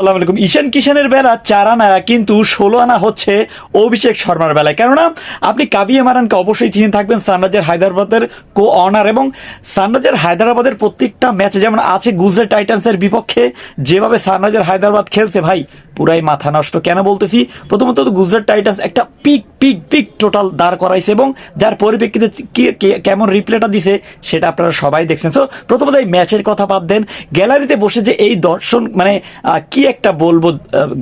আসসালামু ঈশান কিষানের বেলা চার আনা, কিন্তু ষোলো আনা হচ্ছে অভিষেক শর্মার বেলায়। কেননা, আপনি কাবিয়া মারানকে অবশ্যই চিনে থাকবেন সানরাইজার হায়দ্রাবাদের কো অনার এবং সানরাইজার হায়দ্রাবাদের প্রত্যেকটা ম্যাচে যেমন আছে গুজরাট টাইটান্সের বিপক্ষে, যেভাবে সানরাইজার হায়দ্রাবাদ খেলছে, ভাই পুরাই মাথা নষ্ট। কেন বলতেছি? প্রথমত গুজরাট টাইটান্স একটা পিক পিক পিক টোটাল দাঁড় করাইছে এবং যার পরিপ্রেক্ষিতে কেমন রিপ্লেটা দিছে সেটা আপনারা সবাই দেখছেন। তো প্রথমত এই ম্যাচের কথা বাদ দেন। গ্যালারিতে বসে যে এই দর্শন মানে কি একটা বলব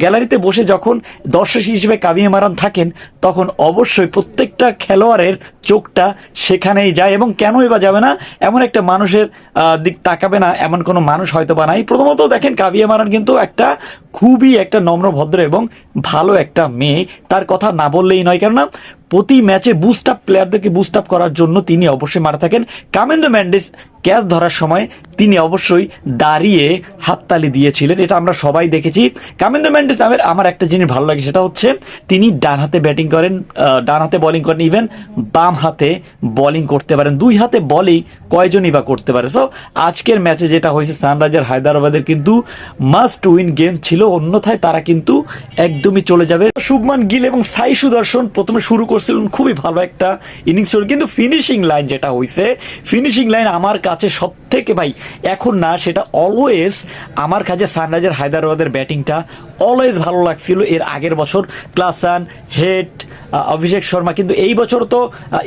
গ্যালারিতে বসে যখন দর্শক হিসেবে কাবিয়ে মারান থাকেন, তখন অবশ্যই প্রত্যেকটা খেলোয়াড়ের চোখটা সেখানেই যায় এবং কেনই বা যাবে না, এমন একটা মানুষের দিক তাকাবে না, এমন কোনো মানুষ হয়তো বা নাই। প্রথমত দেখেন কাবিয়া মারান কিন্তু একটা খুবই একটা নম্র ভদ্র এবং ভালো একটা মেয়ে। তার কথা না বললেই নয় কেননা প্রতি ম্যাচে বুস্ট আপ প্লেয়ারদেরকে বুস্ট আপ করার জন্য তিনি অবশ্যই মারা থাকেন। কামেন্দ্র ম্যান্ডিস ক্যাচ ধরার সময় তিনি অবশ্যই দাঁড়িয়ে হাততালি দিয়েছিলেন, এটা আমরা সবাই দেখেছি। কামেন্দ্র ম্যান্ডিস আমার আমার একটা জিনিস ভালো লাগে, সেটা হচ্ছে তিনি ডান হাতে ব্যাটিং করেন ডান হাতে বলিং করেন ইভেন বাম হাতে বোলিং করতে পারেন। দুই হাতে বলেই কয়জনই বা করতে পারে। সো আজকের ম্যাচে যেটা হয়েছে সানরাইজার হায়দ্রাবাদের কিন্তু মাস্ট উইন গেম ছিল, অন্যথায় তারা কিন্তু একদমই চলে যাবে। শুভমান গিল এবং সাই সুদর্শন প্রথমে শুরু করছিলেন খুবই ভালো একটা ইনিংস ছিল কিন্তু ফিনিশিং লাইন যেটা হয়েছে ফিনিশিং লাইন আমার কাছে সব থেকে ভাই, এখন না, সেটা অলওয়েজ আমার কাছে সানরাইজার হায়দ্রাবাদের ব্যাটিংটা অলওয়েজ ভালো লাগছিল। এর আগের বছর ক্লাসান হেড অভিষেক শর্মা, কিন্তু এই বছর তো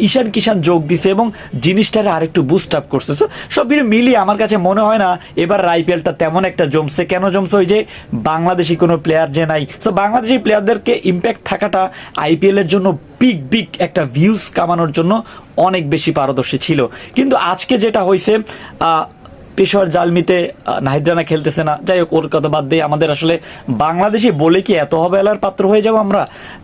ঈশান কিষান যোগ দিছে এবং জিনিসটারে আরেকটু বুস্ট আপ করছে। সব মিলিয়ে আমার কাছে মনে হয় না, এবার আইপিএলটা তেমন একটা জমছে। কেন জমছে ওই যে বাংলাদেশি কোনো প্লেয়ার যে নাই। সো বাংলাদেশি প্লেয়ারদেরকে ইম্প্যাক্ট থাকাটা আইপিএলের জন্য বিগ বিগ একটা ভিউজ কামানোর জন্য অনেক বেশি পারদর্শী ছিল। কিন্তু আজকে যেটা হয়েছে পেশোয়ার জালমিতে আহ, নাহিদ রানা খেলতেছে না। যাই হোক ওর কথা বাদ দিয়ে আমাদের আসলে বাংলাদেশি বলে কি এত অবহেলার পাত্র হয়ে যাব আমরা?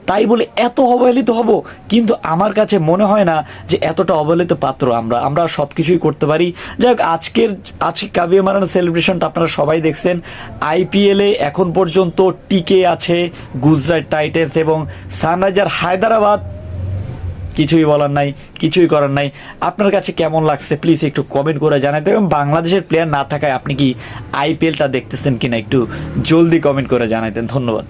তাই বলে এত অবহেলিত হব কিন্তু আমার কাছে মনে হয় না যে এতটা অবহেলিত পাত্র আমরা। আমরা সব কিছুই করতে পারি। যাই হোক আজকের আজকে কাবিয়া মারানো সেলিব্রেশনটা আপনারা সবাই দেখছেন। আইপিএলে এখন পর্যন্ত টিকে আছে গুজরাট টাইটেন্স এবং সানরাইজার হায়দ্রাবাদ কিছুই বলার নাই, কিছুই করার নাই। আপনার কাছে কেমন লাগছে? প্লিজ একটু কমেন্ট করে জানাতে এবং বাংলাদেশের প্লেয়ার না থাকায় আপনি কি আইপিএলটা দেখতেছেন কিনা একটু জলদি কমেন্ট করে জানাইতেন ধন্যবাদ।